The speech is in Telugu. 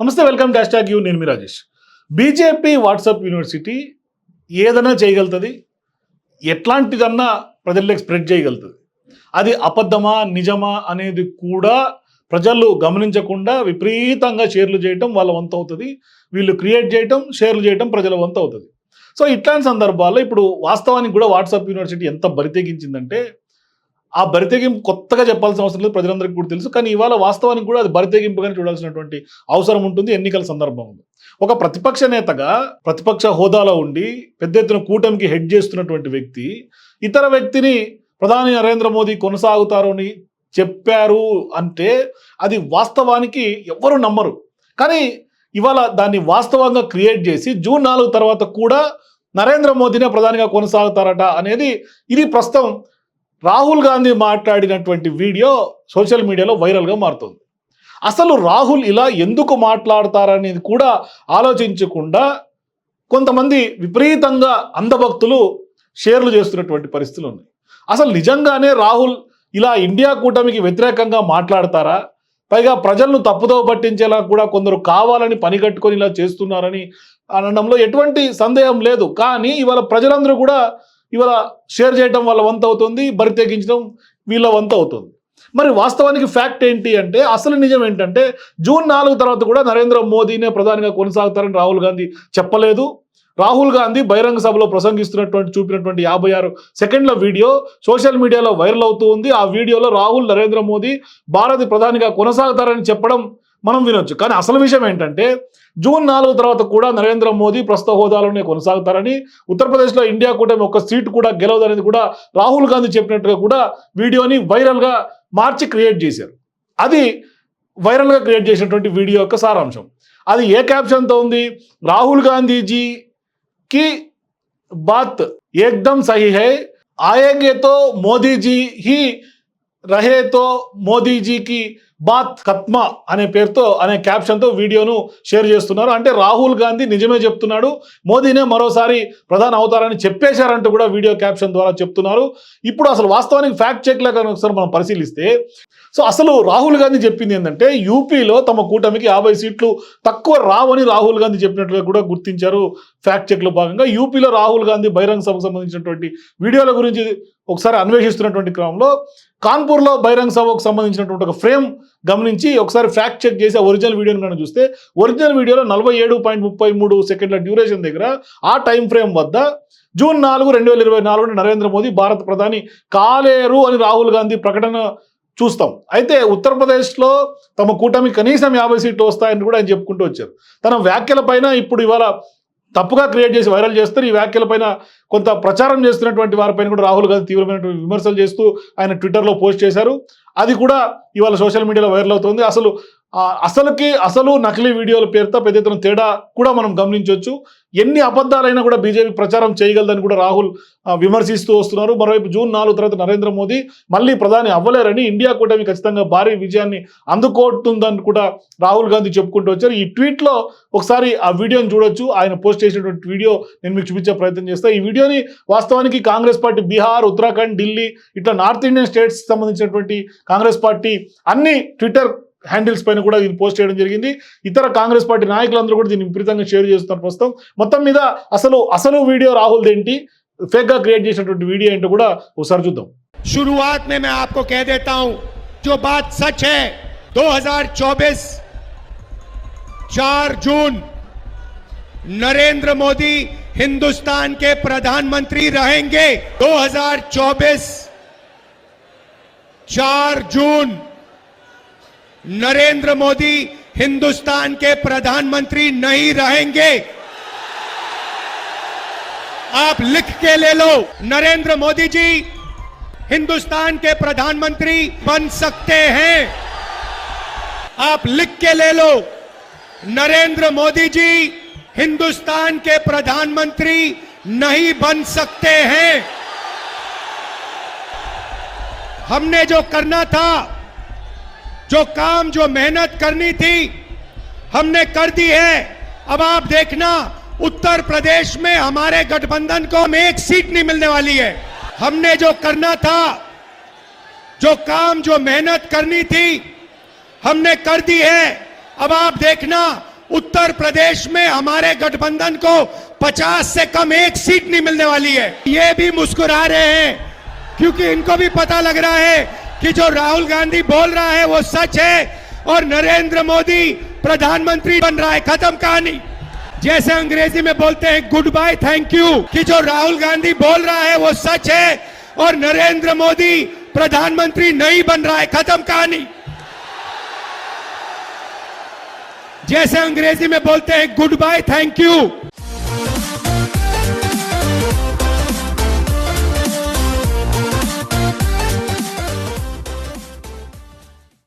నమస్తే వెల్కమ్ డాష్ ట్యాగ్ యూ. నేను మీ రాజేష్. బీజేపీ వాట్సాప్ యూనివర్సిటీ ఏదైనా చేయగలుగుతుంది? ఎట్లాంటిదన్నా ప్రజల్లోకి స్ప్రెడ్ చేయగలుగుతుంది. అది అబద్ధమా నిజమా అనేది కూడా ప్రజలు గమనించకుండా విపరీతంగా షేర్లు చేయటం వాళ్ళ వంత అవుతుంది. వీళ్ళు క్రియేట్ చేయటం షేర్లు చేయటం ప్రజల వంత అవుతుంది. సో ఇట్లాంటి సందర్భాల్లో ఇప్పుడు వాస్తవానికి కూడా వాట్సాప్ యూనివర్సిటీ ఎంత బరితెగించిందంటే ఆ బరితెగింపు కొత్తగా చెప్పాల్సిన అవసరం లేదు ప్రజలందరికీ కూడా తెలుసు. కానీ ఇవాళ వాస్తవానికి కూడా అది బరితెగింపుగానే చూడాల్సినటువంటి అవసరం ఉంటుంది ఎన్నికల సందర్భంలో ఒక ప్రతిపక్ష నేతగా ప్రతిపక్ష హోదాలో ఉండి పెద్ద ఎత్తున కూటమికి హెడ్ చేస్తున్నటువంటి వ్యక్తి ఇతర వ్యక్తిని ప్రధాని నరేంద్ర మోదీ కొనసాగుతారు అని చెప్పారు అంటే అది వాస్తవానికి ఎవ్వరు నమ్మరు. కానీ ఇవాళ దాన్ని వాస్తవంగా క్రియేట్ చేసి జూన్ నాలుగు తర్వాత కూడా నరేంద్ర మోదీనే ప్రధానిగా కొనసాగుతారట అనేది ఇది ప్రస్తుతం రాహుల్ గాంధీ మాట్లాడినటువంటి వీడియో సోషల్ మీడియాలో వైరల్గా మారుతుంది. అసలు రాహుల్ ఇలా ఎందుకు మాట్లాడతారనేది కూడా ఆలోచించకుండా కొంతమంది విపరీతంగా అంధభక్తులు షేర్లు చేస్తున్నటువంటి పరిస్థితులు ఉన్నాయి. అసలు నిజంగానే రాహుల్ ఇలా ఇండియా కూటమికి వ్యతిరేకంగా మాట్లాడతారా? పైగా ప్రజలను తప్పుదో పట్టించేలా కూడా కొందరు కావాలని పని కట్టుకొని ఇలా చేస్తున్నారని అనడంలో ఎటువంటి సందేహం లేదు. కానీ ఇవాళ ప్రజలందరూ కూడా ఇవాళ షేర్ చేయడం వాళ్ళ వంత అవుతుంది బరి తెగించడం వీళ్ళ వంత అవుతుంది. మరి వాస్తవానికి ఫ్యాక్ట్ ఏంటి అంటే అసలు నిజం ఏంటంటే జూన్ నాలుగు తర్వాత కూడా నరేంద్ర మోదీనే ప్రధానిగా కొనసాగుతారని రాహుల్ గాంధీ చెప్పలేదు. రాహుల్ గాంధీ బహిరంగ సభలో ప్రసంగిస్తున్నటువంటి చూపినటువంటి యాభై ఆరు సెకండ్ల వీడియో సోషల్ మీడియాలో వైరల్ అవుతూ ఉంది. ఆ వీడియోలో రాహుల్ నరేంద్ర మోదీ భారత ప్రధానిగా కొనసాగుతారని చెప్పడం మనం వినొచ్చు. కానీ అసలు విషయం ఏంటంటే జూన్ నాలుగు తర్వాత కూడా నరేంద్ర మోదీ ప్రస్తుత హోదాలోనే కొనసాగుతారని ఉత్తరప్రదేశ్లో ఇండియా కూటమి ఒక్క సీటు కూడా గెలవదనేది కూడా రాహుల్ గాంధీ చెప్పినట్టుగా కూడా వీడియోని వైరల్గా మార్చి క్రియేట్ చేశారు. అది వైరల్గా క్రియేట్ చేసినటువంటి వీడియో యొక్క సారాంశం. అది ఏ క్యాప్షన్తో ఉంది? రాహుల్ గాంధీజీకి బాత్ ఏకదమ్ సహీ హై ఆయంగేతో మోదీజీ హీ రహే తో మోదీజీకి బాత్ ఖత్మా అనే పేరుతో అనే క్యాప్షన్తో వీడియోను షేర్ చేస్తున్నారు. అంటే రాహుల్ గాంధీ నిజమే చెప్తున్నాడు మోదీనే మరోసారి ప్రధాని అవుతారని చెప్పేశారంటూ కూడా వీడియో క్యాప్షన్ ద్వారా చెప్తున్నారు. ఇప్పుడు అసలు వాస్తవానికి ఫ్యాక్ట్ చెక్ లాగా ఒకసారి మనం పరిశీలిస్తే సో అసలు రాహుల్ గాంధీ చెప్పింది ఏంటంటే యూపీలో తమ కూటమికి యాభై సీట్లు తక్కువ రావని రాహుల్ గాంధీ చెప్పినట్లుగా కూడా గుర్తించారు ఫ్యాక్ట్ చెక్లో భాగంగా యూపీలో రాహుల్ గాంధీ బహిరంగ సభకు సంబంధించినటువంటి వీడియోల గురించి ఒకసారి అన్వేషిస్తున్నటువంటి క్రమంలో కాన్పూర్లో బహిరంగ సభకు సంబంధించినటువంటి ఒక ఫ్రేమ్ గమనించి ఒకసారి ఫ్యాక్ట్ చెక్ చేసి ఒరిజినల్ వీడియోని కనుక చూస్తే ఒరిజినల్ వీడియోలో నలభై ఏడు పాయింట్ ముప్పై మూడు సెకండ్ల డ్యూరేషన్ దగ్గర ఆ టైం ఫ్రేమ్ వద్ద జూన్ నాలుగు రెండు వేల ఇరవై నాలుగున నరేంద్ర మోదీ భారత ప్రధాని కాలేరు అని రాహుల్ గాంధీ ప్రకటన చూస్తాం. అయితే ఉత్తరప్రదేశ్లో తమ కూటమి కనీసం యాభై సీట్లు వస్తాయని కూడా ఆయన చెప్పుకుంటూ వచ్చారు. తన వ్యాఖ్యల పైన ఇప్పుడు ఇవాళ తప్పుగా క్రియేట్ చేసి వైరల్ చేస్తారు. ఈ వ్యాఖ్యల పైన కొంత ప్రచారం చేస్తున్నటువంటి వారిపైన కూడా రాహుల్ గాంధీ తీవ్రమైనటువంటి విమర్శలు చేస్తూ ఆయన ట్విట్టర్లో పోస్ట్ చేశారు. అది కూడా ఇవాళ సోషల్ మీడియాలో వైరల్ అవుతుంది. అసలు అసలుకి అసలు నకిలీ వీడియోల పేరుతో పెద్ద ఎత్తున తేడా కూడా మనం గమనించవచ్చు. ఎన్ని అబద్ధాలైనా కూడా బీజేపీ ప్రచారం చేయగలదని కూడా రాహుల్ విమర్శిస్తూ వస్తున్నారు. మరోవైపు జూన్ నాలుగు తర్వాత నరేంద్ర మోదీ మళ్ళీ ప్రధాని అవ్వలేరని ఇండియా కూటమి ఖచ్చితంగా భారీ విజయాన్ని అందుకోతుందని కూడా రాహుల్ గాంధీ చెప్పుకుంటూ వచ్చారు. ఈ ట్వీట్లో ఒకసారి ఆ వీడియోని చూడొచ్చు. ఆయన పోస్ట్ చేసినటువంటి వీడియో నేను మీకు చూపించే ప్రయత్నం చేస్తాను ఈ వీడియోని వాస్తవానికి కాంగ్రెస్ పార్టీ బీహార్ ఉత్తరాఖండ్ ఢిల్లీ ఇట్లా నార్త్ ఇండియన్ స్టేట్స్ సంబంధించినటువంటి కాంగ్రెస్ పార్టీ అన్ని ట్విట్టర్ హ్యాండిల్స్ పైన కూడా ఇది పోస్ట్ చేయడం జరిగింది ఇతర కాంగ్రెస్ పార్టీ నాయకులందరూ కూడా దీన్ని విపరీతంగా షేర్ చేస్తున్నారు ప్రస్తుతం మొత్తం మీద అసలు అసలు వీడియో రాహుల్ ఏంటి ఫేక్ గా క్రియేట్ చేసినటువంటి వీడియో ఏంటో కూడా ఒకసారి చూద్దాం शुरुआत में मैं आपको कह देता हूं जो बात सच है 2024 4 जून नरेंद्र मोदी हिंदुस्तान के प्रधानमंत्री रहेंगे 2024 4 जून नरेंद्र मोदी हिंदुस्तान के प्रधानमंत्री नहीं रहेंगे। आप लिख के ले लो, नरेंद्र मोदी जी हिंदुस्तान के प्रधानमंत्री बन सकते हैं। आप लिख के ले लो, नरेंद्र मोदी जी हिंदुस्तान के प्रधानमंत्री नहीं बन सकते हैं। हमने जो करना था जो काम, जो मेहनत करनी थी, हमने कर दी है। अब आप देखना, उत्तर प्रदेश में हमारे गठबंधन को हम एक सीट नहीं मिलने वाली है। हमने जो करना था, जो काम, जो मेहनत करनी थी, हमने कर दी है। अब आप देखना, उत्तर प्रदेश में हमारे गठबंधन को 50 से कम एक सीट नहीं मिलने वाली है। ये भी मुस्कुरा रहे हैं, क्योंकि इनको भी पता लग रहा है कि जो राहुल गांधी बोल रहा है वो सच है और नरेंद्र मोदी प्रधानमंत्री बन रहा है। खत्म कहानी। जैसे अंग्रेज़ी में बोलते हैं गुड बाय थैंक यू कि जो राहुल गांधी बोल रहा है वो सच है और नरेंद्र मोदी प्रधानमंत्री नहीं बन रहा है। खत्म कहानी। जैसे अंग्रेज़ी में बोलते हैं गुड बाय थैंक यू